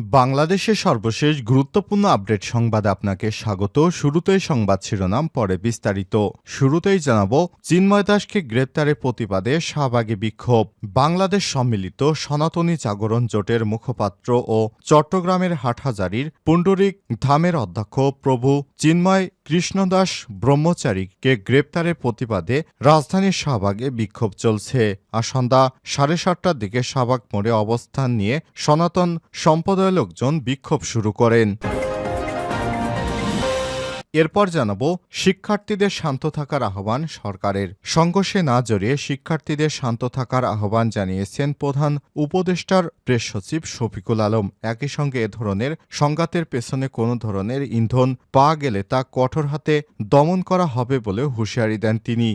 বাংলাদেশের সর্বশেষ গুরুত্বপূর্ণ আপডেট সংবাদে আপনাকে স্বাগত। শুরুতেই সংবাদ শিরোনাম, পরে বিস্তারিত। শুরুতেই জানাব, চিন্ময় দাসকে গ্রেপ্তারের প্রতিবাদে শাহবাগে বিক্ষোভ। বাংলাদেশ সম্মিলিত সনাতনী জাগরণ জোটের মুখপাত্র ও চট্টগ্রামের হাটহাজারির পুণ্ডরিক ধামের অধ্যক্ষ প্রভু চিন্ময় কৃষ্ণদাস ব্রহ্মচারীকে গ্রেপ্তারের প্রতিবাদে রাজধানীর শাহবাগে বিক্ষোভ চলছে। আর সন্ধ্যা সাড়ে সাতটার দিকে শাহবাগ মোড়ে অবস্থান নিয়ে সনাতন সম্প্রদায়ের লোকজন বিক্ষোভ শুরু করেন। এরপর জানাব, শিক্ষার্থীদের শান্ত থাকার আহ্বান সরকারের। সংঘর্ষে না জড়িয়ে শিক্ষার্থীদের শান্ত থাকার আহ্বান জানিয়েছেন প্রধান উপদেষ্টার প্রেস সচিব শফিকুল আলম। একই সঙ্গে এ ধরনের সংঘাতের পেছনে কোনো ধরনের ইন্ধন পাওয়া গেলে তা কঠোর হাতে দমন করা হবে বলে হুঁশিয়ারি দেন তিনি।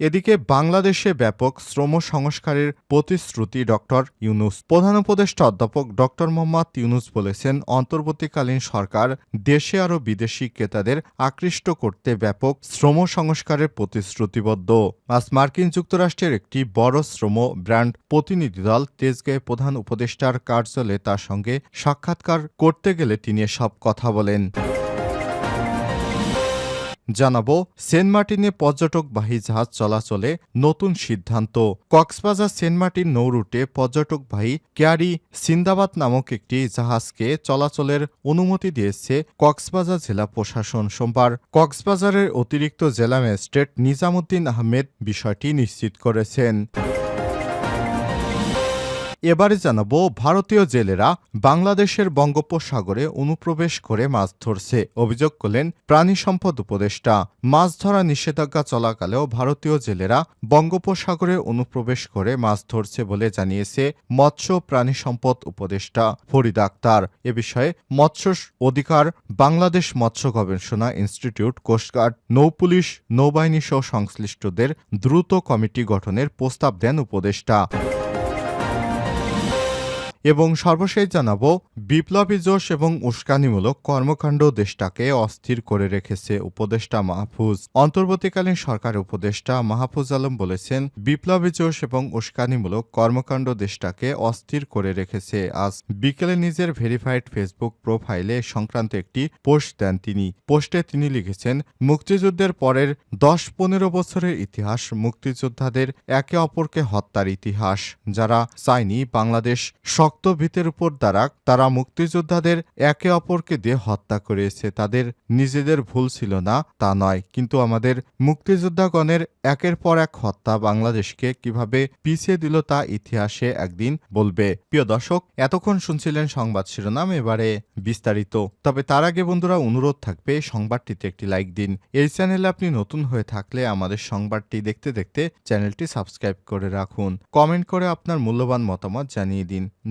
এদিকে বাংলাদেশে ব্যাপক শ্রম সংস্কারের প্রতিশ্রুতি ডক্টর ইউনুস। প্রধান উপদেষ্টা অধ্যাপক ডক্টর মোহাম্মদ ইউনুস বলেছেন, অন্তর্বর্তীকালীন সরকার দেশে আরও বিদেশি ক্রেতাদের আকৃষ্ট করতে ব্যাপক শ্রম সংস্কারের প্রতিশ্রুতিবদ্ধ। আজ মার্কিন যুক্তরাষ্ট্রের একটি বড় শ্রম ব্র্যান্ড প্রতিনিধি দল তেজগাঁয়ে প্রধান উপদেষ্টার কার্যালয়ে তার সঙ্গে সাক্ষাৎকার করতে গেলে তিনি সব কথা বলেন। জানাব সেন্ট মার্টিনে পর্যটকবাহী জাহাজ চলাচলে নতুন সিদ্ধান্ত। কক্সবাজার সেন্ট মার্টিন নৌরুটে পর্যটকবাহী ক্যারি সিন্দাবাদ নামক একটি জাহাজকে চলাচলের অনুমতি দিয়েছে কক্সবাজার জেলা প্রশাসন সোমবার। কক্সবাজারের অতিরিক্ত জেলা ম্যাজিস্ট্রেট নিজামুদ্দিন আহমেদ বিষয়টি নিশ্চিত করেছেন। এবারে জানাব, ভারতীয় জেলেরা বাংলাদেশের বঙ্গোপসাগরে অনুপ্রবেশ করে মাছ ধরছে। অভিযোগ করলেন প্রাণী সম্পদ উপদেষ্টা। মাছ ধরা নিষেধাজ্ঞা চলাকালেও ভারতীয় জেলেরা বঙ্গোপসাগরে অনুপ্রবেশ করে মাছ ধরছে বলে জানিয়েছে মৎস্য প্রাণী সম্পদ উপদেষ্টা ফরিদ আক্তার। এ বিষয়ে মৎস্য অধিকার বাংলাদেশ মৎস্য গবেষণা ইনস্টিটিউট কোস্টগার্ড নৌপুলিশ নৌবাহিনী সহ সংশ্লিষ্টদের দ্রুত কমিটি গঠনের প্রস্তাব দেন উপদেষ্টা। এবং সর্বশেষ জানাব, বিপ্লবী জোশ এবং উস্কানিমূলক কর্মকাণ্ড দেশটাকে অস্থির করে রেখেছে উপদেষ্টা মাহফুজ। অন্তর্বর্তীকালীন সরকারের উপদেষ্টা মাহফুজ আলম বলেছেন, বিপ্লবী জোশ এবং উস্কানিমূলক কর্মকাণ্ড দেশটাকে অস্থির করে রেখেছে। আজ বিকেলে নিজের ভেরিফাইড ফেসবুক প্রোফাইলে সংক্রান্ত একটি পোস্ট দেন তিনি। পোস্টে তিনি লিখেছেন, মুক্তিযুদ্ধের পরের দশ পনেরো বছরের ইতিহাস মুক্তিযোদ্ধাদের একে অপরকে হত্যার ইতিহাস, যারা চায়নি বাংলাদেশ শক্ত ভিতের উপর দাঁড়াক তারা মুক্তিযোদ্ধাদের একে অপরকে দিয়ে হত্যা করেছে। তাদের নিজেদের ভুল ছিল না, তা নয়। কিন্তু আমাদের মুক্তিযোদ্ধাগণের একের পর এক হত্যা বাংলাদেশকে কীভাবে পিছিয়ে দিল তা ইতিহাসে একদিন বলবে। প্রিয় দর্শক, এতক্ষণ শুনছিলেন সংবাদ শিরোনাম, এবারে বিস্তারিত। তবে তার আগে বন্ধুরা, অনুরোধ থাকবে সংবাদটিতে একটি লাইক দিন। এই চ্যানেলে আপনি নতুন হয়ে থাকলে আমাদের সংবাদটি দেখতে দেখতে চ্যানেলটি সাবস্ক্রাইব করে রাখুন। কমেন্ট করে আপনার মূল্যবান মতামত জানিয়ে দিন।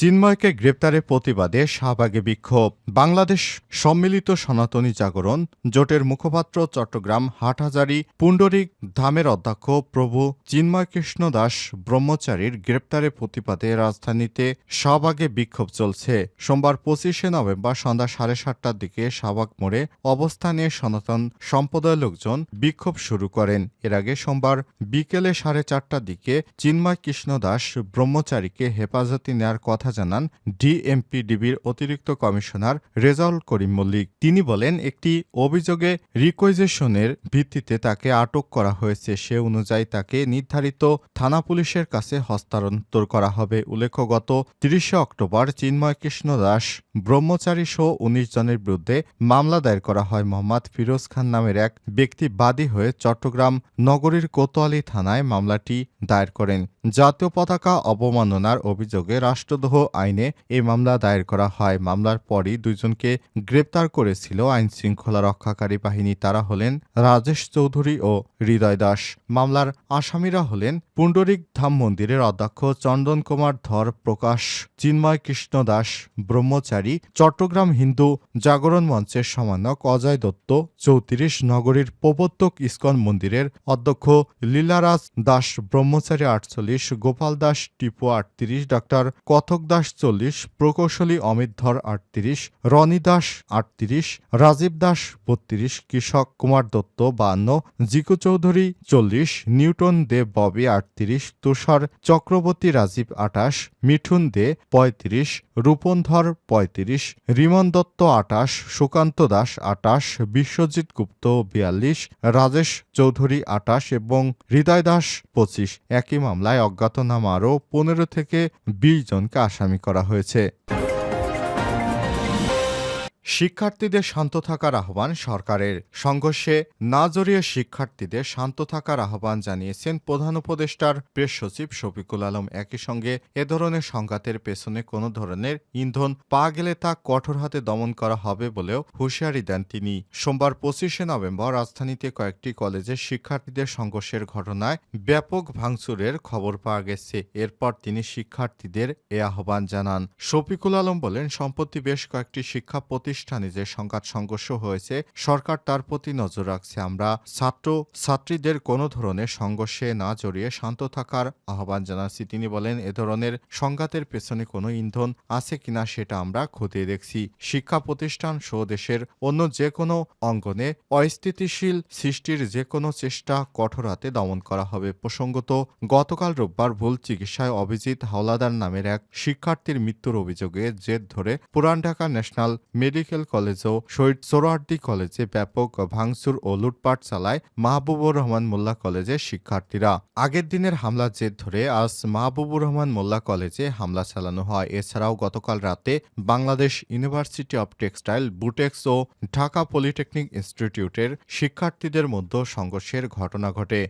চিন্ময়কে গ্রেপ্তারের প্রতিবাদে শাহবাগে বিক্ষোভ। বাংলাদেশ সম্মিলিত সনাতনী জাগরণ জোটের মুখপাত্র চট্টগ্রাম হাটহাজারি পুণ্ডরিক ধামের অধ্যক্ষ প্রভু চিন্ময় কৃষ্ণ দাস ব্রহ্মচারীর গ্রেপ্তারের প্রতিবাদে রাজধানীতে শাহবাগে বিক্ষোভ চলছে। সোমবার পঁচিশে নভেম্বর সন্ধ্যা সাড়ে সাতটার দিকে শাহবাগ মোড়ে অবস্থানে সনাতন সম্প্রদায়ের লোকজন বিক্ষোভ শুরু করেন। এর আগে সোমবার বিকেলে সাড়ে চারটার দিকে চিন্ময় কৃষ্ণ দাস ব্রহ্মচারীকে হেফাজতে নেয়ার কথা জানান ডিএমপিডিবির অতিরিক্ত কমিশনার রেজাউল করিম মল্লিক। তিনি বলেন, একটি অভিযোগে রিকোয়েজেশনের ভিত্তিতে তাকে আটক করা হয়েছে। সে অনুযায়ী তাকে নির্ধারিত থানা পুলিশের কাছে হস্তান্তর করা হবে। উল্লেখ্য, গত তিরিশে অক্টোবর চিন্ময় কৃষ্ণ দাস ব্রহ্মচারী সহ উনিশ জনের বিরুদ্ধে মামলা দায়ের করা হয়। মোহাম্মদ ফিরোজ খান নামের এক ব্যক্তি বাদী হয়ে চট্টগ্রাম নগরীর কোতোয়ালি থানায় মামলাটি দায়ের করেন। জাতীয় পতাকা অবমাননার অভিযোগে রাষ্ট্রদ্রোহ আইনে এই মামলা দায়ের করা হয়। মামলার পরই দুইজনকে গ্রেপ্তার করেছিল আইন শৃঙ্খলা রক্ষাকারী বাহিনী। তারা হলেন রাজেশ চৌধুরী ও হৃদয় দাস। মামলার আসামিরা হলেন পুণ্ডরিক ধাম মন্দিরের অধ্যক্ষ চন্দন কুমার ধর প্রকাশ, চিন্ময় কৃষ্ণ দাস, ব্রহ্মচারী, চট্টগ্রাম হিন্দু জাগরণ মঞ্চের সমন্বয়ক অজয় দত্ত, চৌত্রিশ নগরীর প্রবর্তক ইস্কন মন্দিরের অধ্যক্ষ লীলারাজ দাস, ব্রহ্মচারী আটচল্লিশ, গোপাল দাস টিপু আটত্রিশ, ডাক্তার কথক দাস চল্লিশ, প্রকৌশলী অমিত ধর আটত্রিশ, রনি দাস আটত্রিশ, রাজীব দাস বত্রিশ, কৃষক কুমার দত্ত বান্ন জিকু চৌধুরী চল্লিশ, নিউটন দে ববি আটত্রিশ, তুষার চক্রবর্তী রাজীব আটাশ, মিঠুন দে পঁয়ত্রিশ, রূপন ধর পঁয়ত্রিশ, রিমন দত্ত আটাশ, সুকান্ত দাস আটাশ, বিশ্বজিৎ গুপ্ত বিয়াল্লিশ, রাজেশ চৌধুরী আটাশ এবং হৃদয় দাস পঁচিশ। একই মামলায় অজ্ঞাতনামা আরও পনেরো থেকে বিশ জনকে আসামি করা হয়েছে। শিক্ষার্থীদের শান্ত থাকার আহ্বান সরকারের। সংঘর্ষে না জড়িয়ে শিক্ষার্থীদের শান্ত থাকার আহ্বান জানিয়েছেন প্রধান উপদেষ্টার প্রেস সচিব শফিকুল আলম। একই সঙ্গে এ ধরনের সংঘাতের পেছনে কোনো ধরনের ইন্ধন পা গেলে তা কঠোর হাতে দমন করা হবে বলেও হুঁশিয়ারি দেন তিনি। সোমবার পঁচিশে নভেম্বর রাজধানীতে কয়েকটি কলেজে শিক্ষার্থীদের সংঘর্ষের ঘটনায় ব্যাপক ভাঙচুরের খবর পাওয়া গেছে। এরপর তিনি শিক্ষার্থীদের এ আহ্বান জানান। শফিকুল আলম বলেন, সম্প্রতি বেশ কয়েকটি শিক্ষা প্রতিষ্ঠানে যে সংঘাত সংঘর্ষ হয়েছে, সরকার তার প্রতি নজর রাখছে। আমরা ছাত্র, ছাত্রীদের কোনো ধরনের সংঘর্ষে না জড়িয়ে শান্ত থাকার আহ্বান জানাচ্ছি। তিনি বলেন, এ ধরনের সংঘাতের পেছনে কোনো ইন্ধন আছে কিনা সেটা আমরা খতিয়ে দেখছি। শিক্ষা প্রতিষ্ঠান সহ দেশের অন্য যে কোনো অঙ্গনে অস্থিতিশীল সৃষ্টির যে কোনো চেষ্টা কঠোর হাতে দমন করা হবে। প্রসঙ্গত, গতকাল রোববার ভুল চিকিৎসায় অভিজিৎ হাওলাদার নামের এক শিক্ষার্থীর মৃত্যুর অভিযোগে জের ধরে Puran Dhaka national medical college ও শহীদ সোহরাওয়ার্দী কলেজে ব্যাপক ভাঙচুর ও লুটপাট চালায় মাহবুবুর রহমান মোল্লা কলেজের শিক্ষার্থীরা। আগের দিনের হামলার জের ধরে আজ মাহবুবুর রহমান মোল্লা কলেজে হামলা চালানো হয়। এছাড়াও গতকাল রাতে Bangladesh university of textile, BUTEX O Dhaka polytechnic ইনস্টিটিউটের শিক্ষার্থীদের মধ্যে সংঘর্ষের ঘটনা ঘটে।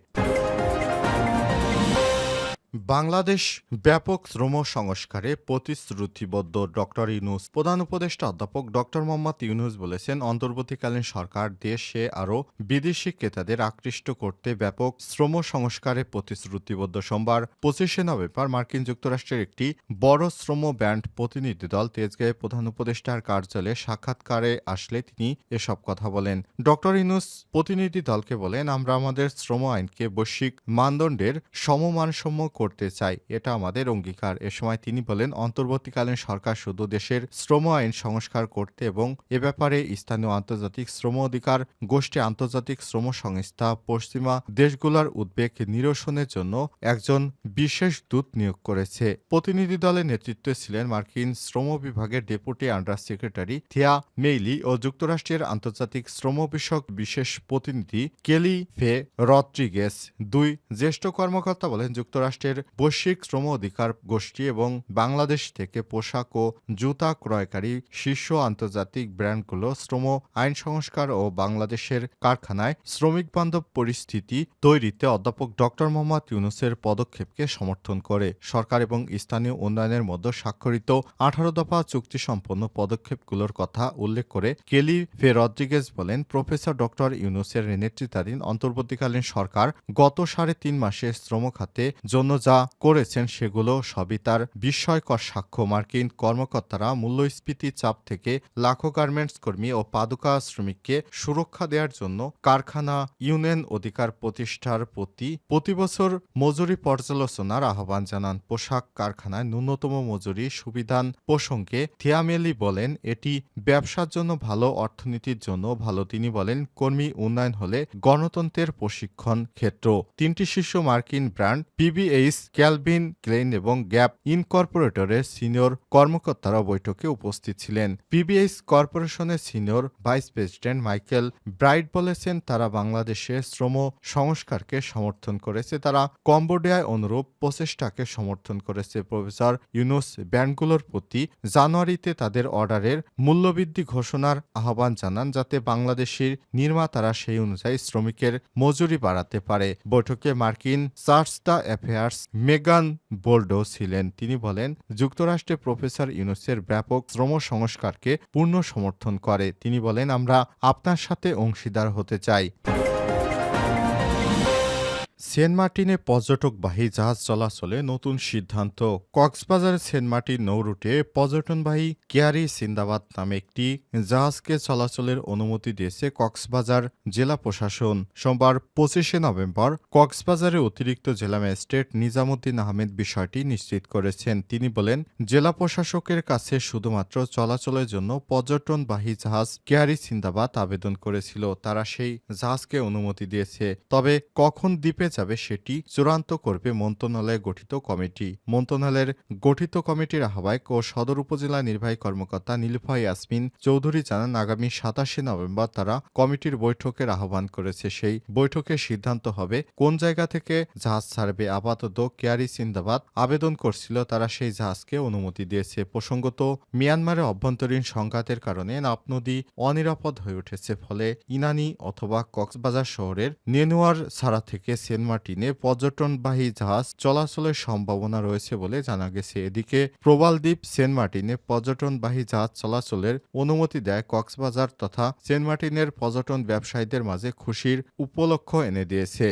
বাংলাদেশ ব্যাপক শ্রম সংস্কারে প্রতিশ্রুতিবদ্ধ ডক্টর ইউনুস। প্রধান উপদেষ্টা অধ্যাপক ডক্টর মোহাম্মদ ইউনুস বলেছেন, অন্তর্বর্তীকালীন সরকার দেশে আরও বিদেশি ক্রেতাদের আকৃষ্ট করতে ব্যাপক শ্রম সংস্কারে প্রতিশ্রুতিবদ্ধ। সোমবার পঁচিশে নভেম্বর মার্কিন যুক্তরাষ্ট্রের একটি বড় শ্রম ব্যান্ড প্রতিনিধি দল তেজগাঁয়ে প্রধান উপদেষ্টার কার্যালয়ে সাক্ষাৎকারে আসলে তিনি এসব কথা বলেন। ডক্টর ইউনুস প্রতিনিধি দলকে বলেন, আমরা আমাদের শ্রম আইনকে বৈশ্বিক মানদণ্ডের সমমানসম্য করতে চাই, এটা আমাদের অঙ্গীকার। এ সময় তিনি বলেন, অন্তর্বর্তীকালীন সরকার শুধু দেশের শ্রম আইন সংস্কার করতে এবং এ ব্যাপারে স্থানীয় আন্তর্জাতিক শ্রম অধিকার, গোষ্ঠী আন্তর্জাতিক শ্রম সংস্থা, পশ্চিমা দেশগুলোর উদ্বেগ নিরসনের জন্য একজন বিশেষ দূত নিয়োগ করেছে। প্রতিনিধি দলের নেতৃত্বে ছিলেন মার্কিন শ্রম বিভাগের deputy under secretary Thea Mei Lee ও যুক্তরাষ্ট্রের আন্তর্জাতিক শ্রম বিষয়ক বিশেষ প্রতিনিধি কেলি ফে রদ্রিগেস দুই জ্যেষ্ঠ কর্মকর্তা বলেন যুক্তরাষ্ট্রের বৈশ্বিক শ্রম অধিকার গোষ্ঠী এবং বাংলাদেশ থেকে পোশাক ও জুতা ক্রয়কারী শীর্ষ আন্তর্জাতিক ব্র্যান্ডগুলো শ্রম আইন সংস্কার ও বাংলাদেশের কারখানায় শ্রমিক বান্ধব পরিস্থিতি তৈরিতে অধ্যাপক ডক্টর মোহাম্মদ ইউনুসের পদক্ষেপকে সমর্থন করে। সরকার এবং স্থানীয় উন্নয়নের মধ্যে স্বাক্ষরিত আঠারো দফা চুক্তি সম্পন্ন পদক্ষেপগুলোর কথা উল্লেখ করে কেলি ফে রদ্রিগেজ বলেন, প্রফেসর ডক্টর ইউনুসের নেতৃত্বাধীন অন্তর্বর্তীকালীন সরকার গত সাড়ে তিন মাসে শ্রম খাতে জন্য যা করেছেন সেগুলো সবই তার বিস্ময়কর সাক্ষ্য। মার্কিন কর্মকর্তারা মূল্যস্ফীতি চাপ থেকে লাখো গার্মেন্টস কর্মী ও পাদুকা শ্রমিককে সুরক্ষা দেওয়ার জন্য কারখানা ইউনিয়ন অধিকার প্রতিষ্ঠার প্রতি প্রতি বছর মজুরি পর্যালোচনার আহ্বান জানান। পোশাক কারখানায় ন্যূনতম মজুরি সুবিধান প্রসঙ্গে থিয়ামেলি বলেন, এটি ব্যবসার জন্য ভালো, অর্থনীতির জন্য ভালো। তিনি বলেন, কর্মী উন্নয়ন হলে গণতন্ত্রের প্রশিক্ষণ ক্ষেত্র। তিনটি শীর্ষ মার্কিন ব্র্যান্ড পিবিএইচ ক্যালভিন ক্লেইন এবং গ্যাপ ইনকর্পোরেটরের সিনিয়র কর্মকর্তারা বৈঠকে উপস্থিত ছিলেন। পিবিএইচ কর্পোরেশনের senior vice president Michael Bright বলেছেন, তারা বাংলাদেশে শ্রম সংস্কারকে সমর্থন করেছে, তারা কম্বোডিয়ায় অনুরূপ প্রচেষ্টাকে সমর্থন করেছে। প্রফেসর ইউনুস ব্যান্ডগুলোর প্রতি জানুয়ারিতে তাদের অর্ডারের মূল্যবৃদ্ধি ঘোষণার আহ্বান জানান, যাতে বাংলাদেশের নির্মাতারা সেই অনুযায়ী শ্রমিকের মজুরি বাড়াতে পারে। বৈঠকে মার্কিন চার্চ দ্য অ্যাফেয়ার্স মেগান বোল্ডো ছিলেন। তিনি বলেন, যুক্তরাষ্ট্রে প্রফেসর ইউনুসের ব্যাপক শ্রম সংস্কারকে পূর্ণ সমর্থন করে। তিনি বলেন, আমরা আপনার সাথে অংশীদার হতে চাই। সেন্ট মার্টিনে পর্যটকবাহী জাহাজ চলাচলে নতুন সিদ্ধান্ত। কক্সবাজারের সেন্ট মার্টিন নৌরুটে পর্যটনবাহী কেয়ারি সিন্দাবাদ নামে একটি জাহাজকে চলাচলের অনুমতি দিয়েছে কক্সবাজার জেলা প্রশাসন। সোমবার পঁচিশে নভেম্বর কক্সবাজারের অতিরিক্ত জেলা ম্যাজিস্ট্রেট নিজামুদ্দিন আহমেদ বিষয়টি নিশ্চিত করেছেন। তিনি বলেন, জেলা প্রশাসকের কাছে শুধুমাত্র চলাচলের জন্য পর্যটনবাহী জাহাজ কেয়ারি সিন্দাবাদ আবেদন করেছিল, তারা সেই জাহাজকে অনুমতি দিয়েছে। তবে কখন দ্বীপে যাবে সেটি চূড়ান্ত করবে মন্ত্রণালয়ে গঠিত কমিটি। মন্ত্রণালয়ের গঠিত কমিটির আহ্বায়ক ও সদর উপজেলা নির্বাহী কর্মকর্তা নীলফা ইয়াসমিন চৌধুরী জানান, আগামী সাতাশে নভেম্বর তারা কমিটির বৈঠকের আহ্বান করেছে। সেই বৈঠকে সিদ্ধান্ত হবে কোন জায়গা থেকে জাহাজ ছাড়বে, আপাতত কেয়ারি সিন্দাবাদ আবেদন করছিল তারা সেই জাহাজকে অনুমতি দিয়েছে। প্রসঙ্গত, মিয়ানমারে অভ্যন্তরীণ সংঘাতের কারণে নাপ নদী অনিরাপদ হয়ে উঠেছে, ফলে ইনানি অথবা কক্সবাজার শহরের নেনুয়ার ছাড়া থেকে সেন্ট মার্টিনে পর্যটনবাহী জাহাজ চলাচলের সম্ভাবনা রয়েছে বলে জানা গেছে। এদিকে প্রবালদ্বীপ সেন্ট মার্টিনে পর্যটনবাহী জাহাজ চলাচলের অনুমতি দেয় কক্সবাজার তথা সেন্ট মার্টিনের পর্যটন ব্যবসায়ীদের মাঝে খুশির উপলক্ষ এনে দিয়েছে।